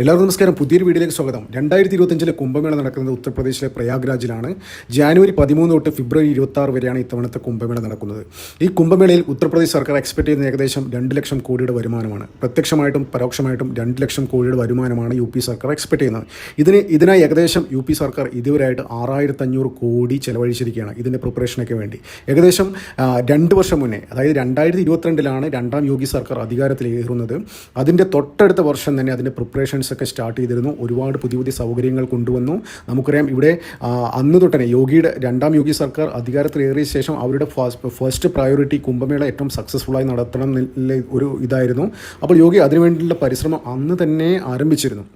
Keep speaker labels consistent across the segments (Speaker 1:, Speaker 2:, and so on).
Speaker 1: എല്ലാവർക്കും നമസ്കാരം. പുതിയൊരു വീഡിയോയിലേക്ക് സ്വാഗതം. രണ്ടായിരത്തി ഇരുപത്തഞ്ചിലെ കുംഭമേള നടക്കുന്നത് ഉത്തർപ്രദേശിലെ പ്രയാഗ്രാജിലാണ്. ജാനുവരി പതിമൂന്ന് തൊട്ട് ഫെബ്രുവരി ഇരുപത്തി ആറ് വരെയാണ് ഇത്തവണത്തെ കുംഭമേള നടക്കുന്നത്. ഈ കുംഭമേളയിൽ ഉത്തർപ്രദേശ് സർക്കാർ എക്സ്പെക്ട് ചെയ്യുന്ന ഏകദേശം രണ്ട് ലക്ഷം കോടിയുടെ വരുമാനമാണ്. പ്രത്യക്ഷമായിട്ടും പരോക്ഷമായിട്ടും രണ്ട് ലക്ഷം കോടിയുടെ വരുമാനമാണ് യു പി സർക്കാർ എക്സ്പെക്ട് ചെയ്യുന്നത്. ഇതിന് ഇതിനായി ഏകദേശം യു പി സർക്കാർ ഇതുവരെയായിട്ട് ആറായിരത്തി അഞ്ഞൂറ് കോടി ചെലവഴിച്ചിരിക്കുകയാണ് ഇതിന്റെ പ്രിപ്പറേഷനൊക്കെ വേണ്ടി. ഏകദേശം രണ്ട് വർഷം മുന്നേ അതായത് രണ്ടായിരത്തി ഇരുപത്തിരണ്ടിലാണ് രണ്ടാം യോഗി സർക്കാർ അധികാരത്തിലേറുന്നത്. അതിന്റെ തൊട്ടടുത്ത വർഷം തന്നെ അതിന്റെ പ്രിപ്പറേഷൻസ് ഒക്കെ സ്റ്റാർട്ട് ചെയ്തിരുന്നു. ഒരുപാട് പുതിയ പുതിയ സൗകര്യങ്ങൾ കൊണ്ടുവന്നു. നമുക്കറിയാം ഇവിടെ അന്ന് തൊട്ടനെ യോഗിയുടെ രണ്ടാം യോഗി സർക്കാർ അധികാരത്തിലേറിയ ശേഷം അവരുടെ ഫസ്റ്റ് പ്രയോറിറ്റി കുംഭമേള ഏറ്റവും സക്സസ്ഫുള്ളായി നടത്തണം ഒരു ഇതായിരുന്നു. അപ്പോൾ യോഗി അതിനുവേണ്ടിയുള്ള പരിശ്രമം അന്ന് തന്നെ ആരംഭിച്ചിരുന്നു.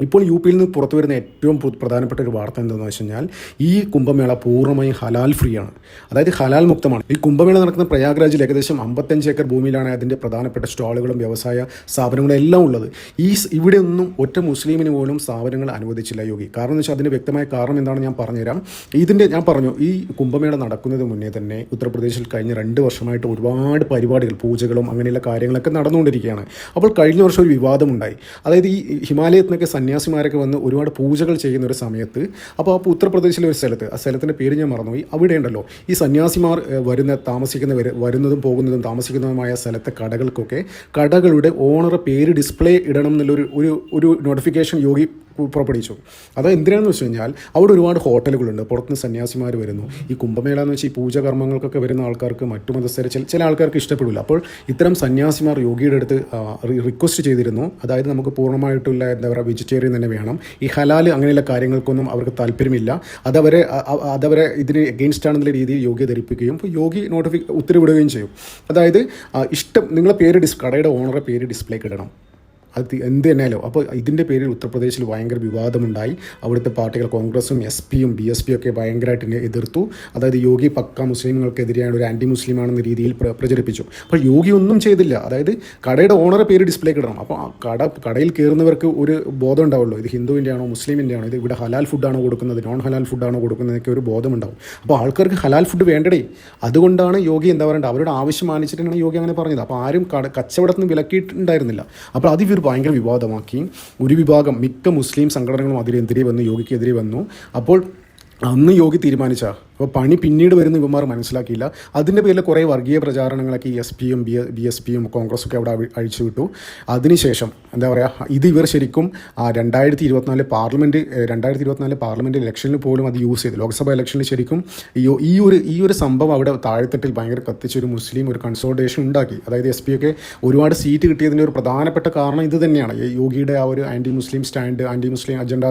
Speaker 1: ഇപ്പോൾ യു പിയിൽ നിന്ന് പുറത്തു വരുന്ന ഏറ്റവും പ്ര- പ്രധാനപ്പെട്ട ഒരു വാർത്ത എന്താണെന്ന് വെച്ച് കഴിഞ്ഞാൽ ഈ കുംഭമേള പൂർണമായും ഹലാൽ ഫ്രീ ആണ് അതായത് ഹലാൽ മുക്തമാണ്. ഈ കുംഭമേള നടക്കുന്ന പ്രയാഗ്രാജിൽ ഏകദേശം അമ്പത്തഞ്ച് ഏക്കർ ഭൂമിയിലാണ് അതിന്റെ പ്രധാനപ്പെട്ട സ്റ്റാളുകളും വ്യവസായ സ്ഥാപനങ്ങളും എല്ലാം ഉള്ളത്. ഈ ഇവിടെ ഒന്നും ഒറ്റ മുസ്ലിമിന് പോലും സ്ഥാപനങ്ങൾ അനുവദിച്ചില്ല യോഗി. കാരണം എന്ന് വെച്ചാൽ അതിന്റെ വ്യക്തമായ കാരണം എന്താണെന്ന് ഞാൻ പറഞ്ഞുതരാം. ഇതിന്റെ ഞാൻ പറഞ്ഞു ഈ കുംഭമേള നടക്കുന്നത് മുന്നേ തന്നെ ഉത്തർപ്രദേശിൽ കഴിഞ്ഞ രണ്ട് വർഷമായിട്ട് ഒരുപാട് പരിപാടികൾ പൂജകളും അങ്ങനെയുള്ള കാര്യങ്ങളൊക്കെ നടന്നുകൊണ്ടിരിക്കുകയാണ്. അപ്പോൾ കഴിഞ്ഞ വർഷം ഒരു വിവാദമുണ്ടായി. അതായത് ഈ ഹിമാലയത്തിനൊക്കെ സന്യാസിമാരൊക്കെ വന്ന് ഒരുപാട് പൂജകൾ ചെയ്യുന്ന ഒരു സമയത്ത് അപ്പോൾ ആ ഉത്തർപ്രദേശിലെ ഒരു സ്ഥലത്ത് ആ സ്ഥലത്തിന്റെ പേര് ഞാൻ മറന്നുപോയി. അവിടെ ഉണ്ടല്ലോ ഈ സന്യാസിമാർ വരുന്ന താമസിക്കുന്നവർ വരുന്നതും പോകുന്നതും താമസിക്കുന്നതുമായ സ്ഥലത്തെ കടകൾക്കൊക്കെ കടകളുടെ ഓണർ പേര് ഡിസ്പ്ലേ ഇടണം എന്നുള്ളൊരു ഒരു ഒരു നോട്ടിഫിക്കേഷൻ യോഗി പുറപ്പെടുവിച്ചു. അത് എന്തിനാണെന്ന് വെച്ച് കഴിഞ്ഞാൽ അവിടെ ഒരുപാട് ഹോട്ടലുകളുണ്ട്. പുറത്തുനിന്ന് സന്യാസിമാർ വരുന്നു. ഈ കുംഭമേള എന്ന് വെച്ചാൽ ഈ പൂജ കർമ്മങ്ങൾക്കൊക്കെ വരുന്ന ആൾക്കാർക്ക് മറ്റു മതസ്ഥരെ ചില ചില ആൾക്കാർക്ക് ഇഷ്ടപ്പെടില്ല. അപ്പോൾ ഇത്തരം സന്യാസിമാർ യോഗിയുടെ അടുത്ത് റിക്വസ്റ്റ് ചെയ്തിരുന്നു. അതായത് നമുക്ക് പൂർണമായിട്ടുള്ള എന്താ പറയുക വെജിറ്റേറിയൻ തന്നെ വേണം. ഈ ഹലാൽ അങ്ങനെയുള്ള കാര്യങ്ങൾക്കൊന്നും അവർക്ക് താല്പര്യമില്ല. അതവരെ അതവരെ ഇതിന് എഗെയിൻസ്റ്റ് ആണെന്നുള്ള രീതിയിൽ യോഗി ധരിപ്പിക്കുകയും അപ്പോൾ യോഗി നോട്ടിഫി ഉത്തരവിടുകയും ചെയ്യും. അതായത് ഇഷ്ടം നിങ്ങളെ പേര് ഡിസ് കടയുടെ ഓണറെ പേര് ഡിസ്പ്ലേക്ക് ഇടണം. അത് എന്ത് തന്നെയാലോ അപ്പോൾ ഇതിന്റെ പേരിൽ ഉത്തർപ്രദേശിൽ ഭയങ്കര വിവാദമുണ്ടായി. അവിടുത്തെ പാർട്ടികൾ കോൺഗ്രസും എസ് പിയും ബി എസ് പിയും ഒക്കെ ഭയങ്കരമായിട്ട് എതിർത്തു. അതായത് യോഗി പക്ക മുസ്ലിങ്ങൾക്കെതിരെയാണ് ഒരു ആന്റി മുസ്ലിം ആണെന്ന രീതിയിൽ പ്രചരിപ്പിച്ചു. അപ്പോൾ യോഗി ഒന്നും ചെയ്തില്ല. അതായത് കടയുടെ ഓണറെ പേര് ഡിസ്പ്ലേക്ക് ഇടണം അപ്പോൾ കട കടയിൽ കയറുന്നവർക്ക് ഒരു ബോധം ഉണ്ടാവുള്ളൂ ഇത് ഹിന്ദുവിന്റെ ആണോ മുസ്ലിമിന്റെ ആണോ ഇത് ഇവിടെ ഹലാൽ ഫുഡാണോ കൊടുക്കുന്നത് നോൺ ഹലാൽ ഫുഡാണോ കൊടുക്കുന്നതൊക്കെ ഒരു ബോധമുണ്ടാവും. അപ്പോൾ ആൾക്കാർക്ക് ഹലാൽ ഫുഡ് വേണ്ടടേ. അതുകൊണ്ടാണ് യോഗി എന്താ പറയേണ്ടത് അവരുടെ ആവശ്യം മാനിച്ചിട്ടാണ് യോഗി അങ്ങനെ പറഞ്ഞത്. അപ്പോൾ ആരും കട കച്ചവടത്തിന് വിലക്കിയിട്ടുണ്ടായിരുന്നില്ല. അപ്പോൾ അത് ഭയങ്കര വിവാദമാക്കി. ഒരു വിഭാഗം മിക്ക മുസ്ലിം സംഘടനകളും അതിനെതിരെ വന്നു യോഗിക്കെതിരെ വന്നു. അപ്പോൾ അന്ന് യോഗി തീരുമാനിച്ച അപ്പോൾ പണി പിന്നീട് വരുന്ന ഇവന്മാർ മനസ്സിലാക്കിയില്ല. അതിന്റെ പേരിൽ കുറേ വർഗീയ പ്രചാരണങ്ങളൊക്കെ എസ് പിയും ബി ബി എസ് പിയും കോൺഗ്രസ്സൊക്കെ അവിടെ അഴിച്ചു വിട്ടു. അതിനുശേഷം എന്താ പറയുക ഇത് ഇവർ ശരിക്കും രണ്ടായിരത്തി ഇരുപത്തിനാല് പാർലമെന്റ് രണ്ടായിരത്തി ഇരുപത്തിനാല് പാർലമെന്റ് ഇലക്ഷനിൽ പോലും അത് യൂസ് ചെയ്തു. ലോക്സഭാ ഇലക്ഷനിൽ ശരിക്കും ഈ ഒരു ഈ ഒരു സംഭവം അവിടെ താഴെത്തട്ടിൽ ഭയങ്കര കത്തിച്ചൊരു മുസ്ലിം ഒരു കൺസോൾട്ടേഷൻ ഉണ്ടാക്കി. അതായത് എസ് പി ഒക്കെ ഒരുപാട് സീറ്റ് കിട്ടിയതിന്റെ ഒരു പ്രധാനപ്പെട്ട കാരണം ഇത് തന്നെയാണ്. യോഗിയുടെ ആ ഒരു anti Muslim stand anti Muslim agenda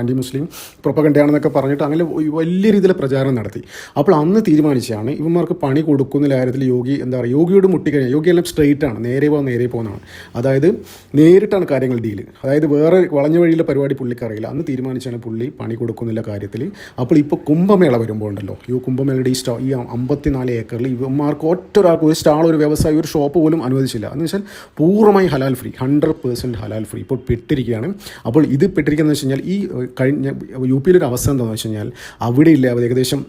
Speaker 1: anti Muslim പ്രൊപ്പഗണ്ടയാണെന്നൊക്കെ പറഞ്ഞിട്ട് അങ്ങനെ വലിയ രീതിയിൽ പ്രചാരണം നടത്തി അപ്പോൾ അന്ന് തീരുമാനിച്ചാണ് ഇവന്മാർക്ക് പണി കൊടുക്കുന്ന കാര്യത്തിൽ യോഗി എന്താ പറയുക യോഗിയോട് മുട്ടിക്കഴിഞ്ഞാൽ യോഗി എല്ലാം സ്ട്രെയിറ്റ് ആണ് നേരെ പോകാൻ നേരെ പോകുന്നതാണ് അതായത് നേരിട്ടാണ് കാര്യങ്ങൾ ഡീൽ അതായത് വേറെ വളഞ്ഞ വഴിയിലെ പരിപാടി പുള്ളിക്കറിയില്ല അന്ന് തീരുമാനിച്ചാണ് പുള്ളി പണി കൊടുക്കുന്നില്ല കാര്യത്തിൽ അപ്പോൾ ഇപ്പോൾ കുംഭമേള വരുമ്പോൾ ഉണ്ടല്ലോ ഈ കുംഭമേളയുടെ ഈ സ്റ്റോ ഈ അമ്പത്തിനാല് ഏക്കറിൽ ഇവന്മാർക്ക് ഒറ്റ ഒരാൾക്ക് ഒരു സ്റ്റാൾ ഒരു വ്യവസായി ഒരു ഷോപ്പ് പോലും അനുവദിച്ചില്ല എന്ന് വെച്ചാൽ പൂർണമായി ഹലാൽ ഫ്രീ ഹൺഡ്രഡ് പേഴ്സന്റ് ഹലാൽ ഫ്രീ ഇപ്പോൾ പെട്ടിരിക്കുകയാണ് അപ്പോൾ ഇത് പെട്ടിരിക്കുന്നത് വെച്ച് കഴിഞ്ഞാൽ ഈ കഴിഞ്ഞ യു പിയിലൊരു അവസ്ഥ എന്താണെന്ന് വെച്ച് കഴിഞ്ഞാൽ അവിടെ ഇല്ല ഏകദേശം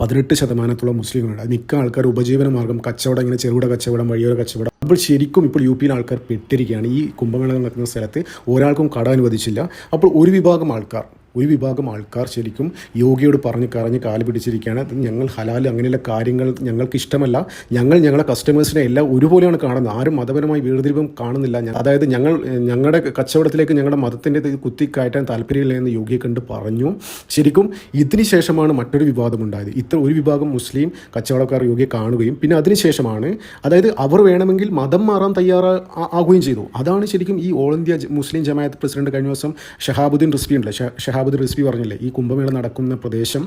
Speaker 1: പതിനെട്ട് ശതമാനത്തോളം മുസ്ലിങ്ങളുണ്ട്. അത് മിക്ക ആൾക്കാർ ഉപജീവന മാർഗം കച്ചവടം ഇങ്ങനെ ചെറുകിട കച്ചവടം വഴിയോര കച്ചവടം. അപ്പോൾ ശരിക്കും ഇപ്പോൾ യു പിയിലെ ആൾക്കാർ പെട്ടിരിക്കുകയാണ്. ഈ കുംഭമേള നടക്കുന്ന സ്ഥലത്ത് ഒരാൾക്കും കട അനുവദിച്ചില്ല. അപ്പോൾ ഒരു വിഭാഗം ആൾക്കാർ ഒരു വിഭാഗം ആൾക്കാർ ശരിക്കും യോഗിയോട് പറഞ്ഞ് കറഞ്ഞ് കാൽ പിടിച്ചിരിക്കുകയാണ്. ഞങ്ങൾ ഹലാൽ അങ്ങനെയുള്ള കാര്യങ്ങൾ ഞങ്ങൾക്ക് ഇഷ്ടമല്ല. ഞങ്ങൾ ഞങ്ങളുടെ കസ്റ്റമേഴ്സിനെ എല്ലാം ഒരുപോലെയാണ് കാണുന്നത്. ആരും മതപരമായി വേർതിരിവും കാണുന്നില്ല. അതായത് ഞങ്ങൾ ഞങ്ങളുടെ കച്ചവടത്തിലേക്ക് ഞങ്ങളുടെ മതത്തിന്റെ കുത്തി കയറ്റാൻ താല്പര്യമില്ല എന്ന് യോഗിയെ കണ്ട് പറഞ്ഞു. ശരിക്കും ഇതിന് ശേഷമാണ് മറ്റൊരു വിവാദം ഉണ്ടായത്. ഇത്ര ഒരു വിഭാഗം മുസ്ലിം കച്ചവടക്കാർ യോഗിയെ കാണുകയും പിന്നെ അതിനുശേഷമാണ് അതായത് അവർ വേണമെങ്കിൽ മതം മാറാൻ തയ്യാറാ ആകുകയും ചെയ്തു. അതാണ് ശരിക്കും ഈ all India Muslim Jamaat president കഴിഞ്ഞ ദിവസം ഷഹാബുദ്ദീൻ റിസ്വി ഉണ്ടല്ലോ ഷ- ഷഹാബുദ്ദീൻ റിസ്വി പറഞ്ഞില്ലേ? ഈ കുംഭമേള നടക്കുന്ന പ്രദേശം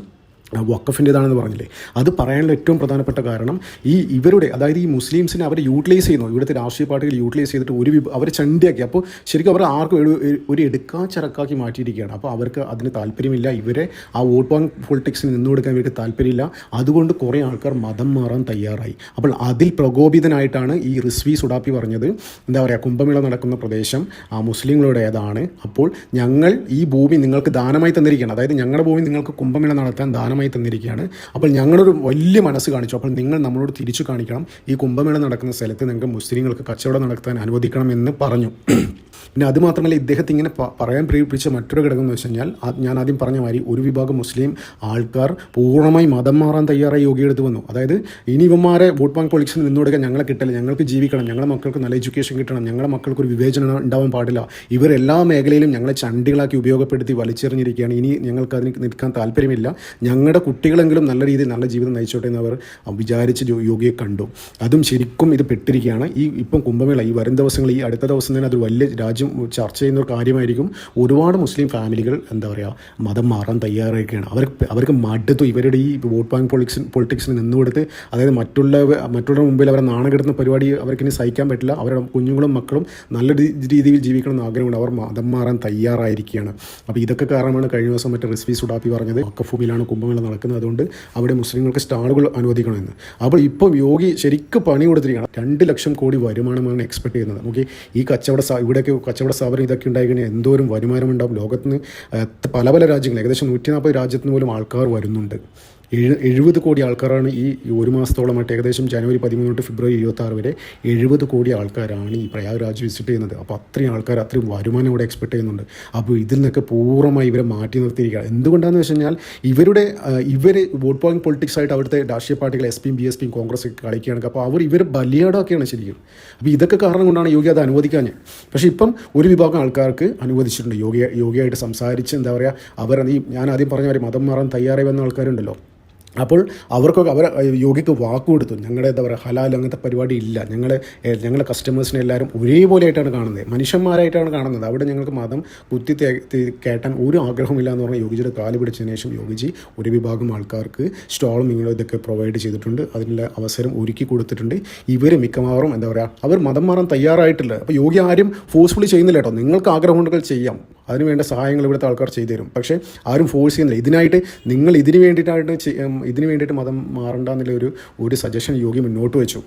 Speaker 1: വക്കഫിന്റെതാണെന്ന് പറഞ്ഞില്ലേ? അത് പറയാനുള്ള ഏറ്റവും പ്രധാനപ്പെട്ട കാരണം ഈ ഇവരുടെ അതായത് ഈ മുസ്ലിംസിനെ അവർ യൂട്ടിലൈസ് ചെയ്യുന്നു. ഇവിടുത്തെ രാഷ്ട്രീയ പാർട്ടികൾ യൂട്ടിലൈസ് ചെയ്തിട്ട് ഒരു അവർ ചണ്ടിയാക്കി. അപ്പോൾ ശരിക്കും അവർ ആർക്കും ഒരു ഒരു എടുക്കാച്ചറക്കാക്കി മാറ്റിയിരിക്കുകയാണ്. അപ്പോൾ അവർക്ക് അതിന് താല്പര്യമില്ല. ഇവരെ ആ വോട്ട് ബാങ്ക് പൊളിറ്റിക്സിന് നിന്നു കൊടുക്കാൻ ഇവർക്ക് താല്പര്യമില്ല. അതുകൊണ്ട് കുറേ ആൾക്കാർ മതം മാറാൻ തയ്യാറായി. അപ്പോൾ അതിൽ പ്രകോപിതനായിട്ടാണ് ഈ റിസ്വി സുഡാപ്പി പറഞ്ഞത്. എന്താ പറയുക കുംഭമേള നടക്കുന്ന പ്രദേശം ആ മുസ്ലിങ്ങളുടേതാണ് അപ്പോൾ ഞങ്ങൾ ഈ ഭൂമി നിങ്ങൾക്ക് ദാനമായി തന്നിരിക്കുകയാണ്. അതായത് ഞങ്ങളുടെ ഭൂമി നിങ്ങൾക്ക് കുംഭമേള നടത്താൻ ദാനമായി തന്നിരിക്കുകയാണ്. അപ്പോൾ ഞങ്ങളൊരു വലിയ മനസ്സ് കാണിച്ചു. അപ്പോൾ നിങ്ങൾ നമ്മളോട് തിരിച്ചു കാണിക്കണം. ഈ കുംഭമേള നടക്കുന്ന സ്ഥലത്ത് നിങ്ങൾക്ക് മുസ്ലിങ്ങൾക്ക് കച്ചവടം നടത്താൻ അനുവദിക്കണം എന്ന് പറഞ്ഞു. പിന്നെ അതുമാത്രമല്ല ഇദ്ദേഹത്തെ ഇങ്ങനെ പറയാൻ പ്രേരിപ്പിച്ച മറ്റൊരു ഘടകം എന്ന് വെച്ച് കഴിഞ്ഞാൽ ഞാൻ ആദ്യം പറഞ്ഞ മാതിരി ഒരു വിഭാഗം മുസ്ലിം ആൾക്കാർ പൂർണമായി മതം മാറാൻ തയ്യാറായി യോഗി എടുത്ത് വന്നു. അതായത് ഇനി ഇവന്മാരെ വോട്ട് ബാങ്ക് പൊളിക്ഷൻ നിന്ന് കൊടുക്കാൻ ഞങ്ങളെ കിട്ടില്ല. ഞങ്ങൾക്ക് ജീവിക്കണം. ഞങ്ങളുടെ മക്കൾക്ക് നല്ല എഡ്യൂക്കേഷൻ കിട്ടണം. ഞങ്ങളുടെ മക്കൾക്ക് ഒരു വിവേചനം ഉണ്ടാവാൻ പാടില്ല. ഇവർ എല്ലാ മേഖലയിലും ഞങ്ങളെ ചണ്ടികളാക്കി ഉപയോഗപ്പെടുത്തി വലിച്ചെറിഞ്ഞിരിക്കുകയാണ്. ഇനി ഞങ്ങൾക്ക് അതിന് നിൽക്കാൻ താല്പര്യമില്ല. ഞങ്ങളുടെ കുട്ടികളെങ്കിലും നല്ല രീതിയിൽ നല്ല ജീവിതം നയിച്ചോട്ടെ എന്ന് അവർ വിചാരിച്ച് യോഗിയെ കണ്ടു. അതും ശരിക്കും ഇത് പെട്ടിരിക്കുകയാണ്. ഈ ഇപ്പം കുംഭമേള ഈ വരും ദിവസങ്ങൾ ഈ അടുത്ത ദിവസം തന്നെ അത് വലിയ രാജ്യം ചർച്ച ചെയ്യുന്ന ഒരു കാര്യമായിരിക്കും. ഒരുപാട് മുസ്ലിം ഫാമിലികൾ എന്താ പറയുക മതം മാറാൻ തയ്യാറായിരിക്കുകയാണ്. അവർക്ക് അവർക്ക് മടുത്തു. ഇവരുടെ ഈ വോട്ട് ബാങ്ക് പൊളിക്സ് പൊളിറ്റിക്സിന് നിന്നുകൊടുത്ത് അതായത് മറ്റുള്ള മറ്റുള്ളവരുടെ മുമ്പിൽ അവരെ നാണം നാണകെടുന്ന പരിപാടി അവർക്കിനി സഹിക്കാൻ പറ്റില്ല. അവരുടെ കുഞ്ഞുങ്ങളും മക്കളും നല്ല രീതിയിൽ ജീവിക്കണം എന്ന് ആഗ്രഹമുണ്ട്. അവർ മതം മാറാൻ തയ്യാറായിരിക്കുകയാണ്. അപ്പോൾ ഇതൊക്കെ കാരണമാണ് കഴിഞ്ഞ ദിവസം മറ്റേ റിസ്വി സുഡാപ്പി പറഞ്ഞത്. വക്കഫുമിലാണ് കുംഭമേള നടക്കുന്നത്. അതുകൊണ്ട് അവിടെ മുസ്ലിങ്ങൾക്ക് സ്റ്റാളുകൾ അനുവദിക്കണമെന്ന്. അപ്പോൾ ഇപ്പോൾ യോഗി ശരിക്കും പണി കൊടുത്തിരിക്കുകയാണ്. രണ്ട് ലക്ഷം കോടി വരുമാനമാണ് എക്സ്പെക്ട് ചെയ്യുന്നത്. നമുക്ക് ഈ കച്ചവട ഇവിടെയൊക്കെ കച്ചവട സ്ഥാപനം ഇതൊക്കെ ഉണ്ടായിക്കഴിഞ്ഞാൽ എന്തോരം വരുമാനം ഉണ്ടാവും. ലോകത്ത് നിന്ന് ഏഹ്, പല പല രാജ്യങ്ങൾ ഏകദേശം നൂറ്റി നാൽപ്പത് രാജ്യത്തിന് പോലും ആൾക്കാർ വരുന്നുണ്ട്. എഴു എഴുപത് കോടി ആൾക്കാരാണ് ഈ ഒരു മാസത്തോളമായിട്ട് ഏകദേശം ജനുവരി പതിമൂന്ന് തൊട്ട് ഫെബ്രുവരി ഇരുപത്തി ആറ് വരെ എഴുപത് കോടി ആൾക്കാരാണ് ഈ പ്രയാഗ്രാജ് വിസിറ്റ് ചെയ്യുന്നത്. അപ്പോൾ അത്രയും ആൾക്കാർ അത്രയും വരുമാനം ഇവിടെ എക്സ്പെക്ട് ചെയ്യുന്നുണ്ട്. അപ്പോൾ ഇതിൽ നിന്നൊക്കെ പൂർണമായി ഇവരെ മാറ്റി നിർത്തിയിരിക്കുകയാണ്. എന്തുകൊണ്ടാണെന്ന് വെച്ച് കഴിഞ്ഞാൽ ഇവരുടെ ഇവർ വോട്ട് പോയിങ് പൊളിറ്റിക്സ് ആയിട്ട് അവിടുത്തെ രാഷ്ട്രീയ പാർട്ടികൾ എസ് പിയും ബി എസ് പിയും കോൺഗ്രസ് ഒക്കെ കളിക്കുകയാണ് അപ്പോൾ അവർ ഇവർ ബലിയാടൊക്കെയാണ് ശരിക്കും. അപ്പോൾ ഇതൊക്കെ കാരണം കൊണ്ടാണ് യോഗി അത് അനുവദിക്കാഞ്ഞത് പക്ഷേ ഇപ്പം ഒരു വിഭാഗം ആൾക്കാർക്ക് അനുവദിച്ചിട്ടുണ്ട്. യോഗി യോഗിയായിട്ട് സംസാരിച്ച് എന്താ പറയുക അവർ ഈ ഞാൻ ആദ്യം പറഞ്ഞ മതം മാറാൻ തയ്യാറായി വന്ന ആൾക്കാരുണ്ടല്ലോ. അപ്പോൾ അവർക്കൊക്കെ അവർ യോഗിക്ക് വാക്ക് കൊടുത്തു. ഞങ്ങളുടെ എന്താ പറയുക ഹലാൽ അങ്ങനത്തെ പരിപാടി ഇല്ല. ഞങ്ങൾ ഞങ്ങളുടെ കസ്റ്റമേഴ്സിനെ എല്ലാവരും ഒരേപോലെയായിട്ടാണ് കാണുന്നത്. മനുഷ്യന്മാരായിട്ടാണ് കാണുന്നത്. അവിടെ ഞങ്ങൾക്ക് മതം കുത്തി കേട്ടാൻ ഒരു ആഗ്രഹമില്ല എന്ന് പറഞ്ഞാൽ യോഗിജിയുടെ കാൽ പിടിച്ചതിന് ശേഷം യോഗിജി ഒരു വിഭാഗം ആൾക്കാർക്ക് സ്റ്റോളും ഇങ്ങനെ ഇതൊക്കെ പ്രൊവൈഡ് ചെയ്തിട്ടുണ്ട്. അതിനുള്ള അവസരം ഒരുക്കി കൊടുത്തിട്ടുണ്ട്. ഇവർ മിക്കവാറും എന്താ പറയുക അവർ മതം മാറാൻ തയ്യാറായിട്ടില്ല. അപ്പോൾ യോഗി ആരും ഫോഴ്സ്ഫുള്ളി ചെയ്യുന്നില്ല കേട്ടോ. നിങ്ങൾക്ക് ആഗ്രഹമുണ്ടെങ്കിൽ ചെയ്യാം. അതിന് വേണ്ട സഹായങ്ങൾ ഇവിടുത്തെ ആൾക്കാർ ചെയ്തു തരും. പക്ഷേ ആരും ഫോഴ്സ് ചെയ്യുന്നില്ല. ഇതിനായിട്ട് നിങ്ങൾ ഇതിന് വേണ്ടിയിട്ടായിട്ട് ഇതിന് വേണ്ടിയിട്ട് മതം മാറണ്ട എന്നുള്ള ഒരു ഒരു സജഷൻ യോഗി മുന്നോട്ട് വെച്ചു.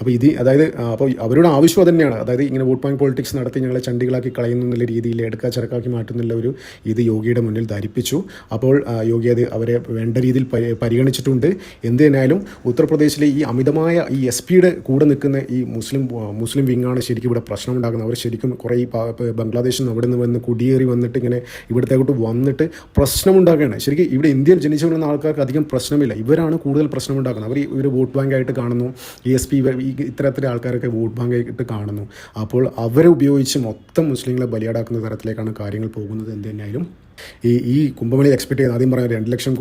Speaker 1: അപ്പോൾ ഇത് അതായത് അപ്പോൾ അവരുടെ ആവശ്യം തന്നെയാണ് അതായത് ഇങ്ങനെ വോട്ട് ബാങ്ക് പോളിറ്റിക്സ് നടത്തി ഞങ്ങളെ ചണ്ടികളാക്കി കളയുന്നു എന്നുള്ള രീതിയിൽ എടുക്കാ ചരക്കാക്കി മാറ്റുന്നുള്ള ഒരു ഇത് യോഗിയുടെ മുന്നിൽ ധരിപ്പിച്ചു. അപ്പോൾ യോഗി അത് അവരെ വേണ്ട രീതിയിൽ പരിഗണിച്ചിട്ടുണ്ട്. എന്ത് തന്നെയായാലും ഉത്തർപ്രദേശിലെ ഈ അമിതമായ ഈ എസ് പിയുടെ കൂടെ നിൽക്കുന്ന ഈ മുസ്ലിം മുസ്ലിം വിങ്ങാണ് ശരിക്കും ഇവിടെ പ്രശ്നം ഉണ്ടാക്കുന്നത് അവർ ശരിക്കും കുറേ ഈ ബംഗ്ലാദേശിൽ നിന്ന് അവിടെ നിന്ന് വന്ന് കുടിയേറി വന്നിട്ട് ഇങ്ങനെ ഇവിടത്തേക്കോട്ട് വന്നിട്ട് പ്രശ്നമുണ്ടാക്കുകയാണ്. ശരിക്കും ഇവിടെ ഇന്ത്യയിൽ ജനിച്ചു വരുന്ന ആൾക്കാർക്ക് അധികം പ്രശ്നമില്ല. ഇവരാണ് കൂടുതൽ പ്രശ്നമുണ്ടാക്കുന്നത്. അവർ ഇവർ വോട്ട് ബാങ്കായിട്ട് കാണുന്നു. എസ് പി ഈ ഇത്തരത്തിലെ ആൾക്കാരൊക്കെ വോട്ട് ബാങ്കായിട്ട് കാണുന്നു. അപ്പോൾ അവരെ ഉപയോഗിച്ച് മൊത്തം മുസ്ലിങ്ങളെ ബലിയാടാക്കുന്ന തരത്തിലേക്കാണ് കാര്യങ്ങൾ പോകുന്നത് എന്ത് തന്നെയായാലും. ഈ ഈ കുംഭമേളയിൽ എക്സ്പെക്ട് ചെയ്യുന്ന ആദ്യം പറഞ്ഞ രണ്ട് ലക്ഷം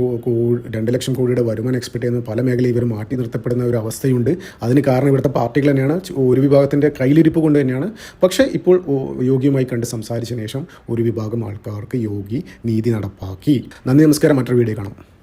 Speaker 1: രണ്ട് ലക്ഷം കോടിയുടെ വരുമാനം എക്സ്പെക്ട് ചെയ്യുന്ന പല മേഖലയിൽ ഇവർ മാറ്റി നിർത്തപ്പെടുന്ന ഒരു അവസ്ഥയുണ്ട്. അതിന് കാരണം ഇവിടുത്തെ പാർട്ടികൾ തന്നെയാണ്. ഒരു വിഭാഗത്തിന്റെ കയ്യിലിരിപ്പ് കൊണ്ട് തന്നെയാണ്. പക്ഷേ ഇപ്പോൾ യോഗിയുമായി കണ്ട് സംസാരിച്ച ശേഷം ഒരു വിഭാഗം ആൾക്കാർക്ക് യോഗി നീതി നടപ്പാക്കി. നന്ദി നമസ്കാരം. മറ്റൊരു വീഡിയോ കാണാം.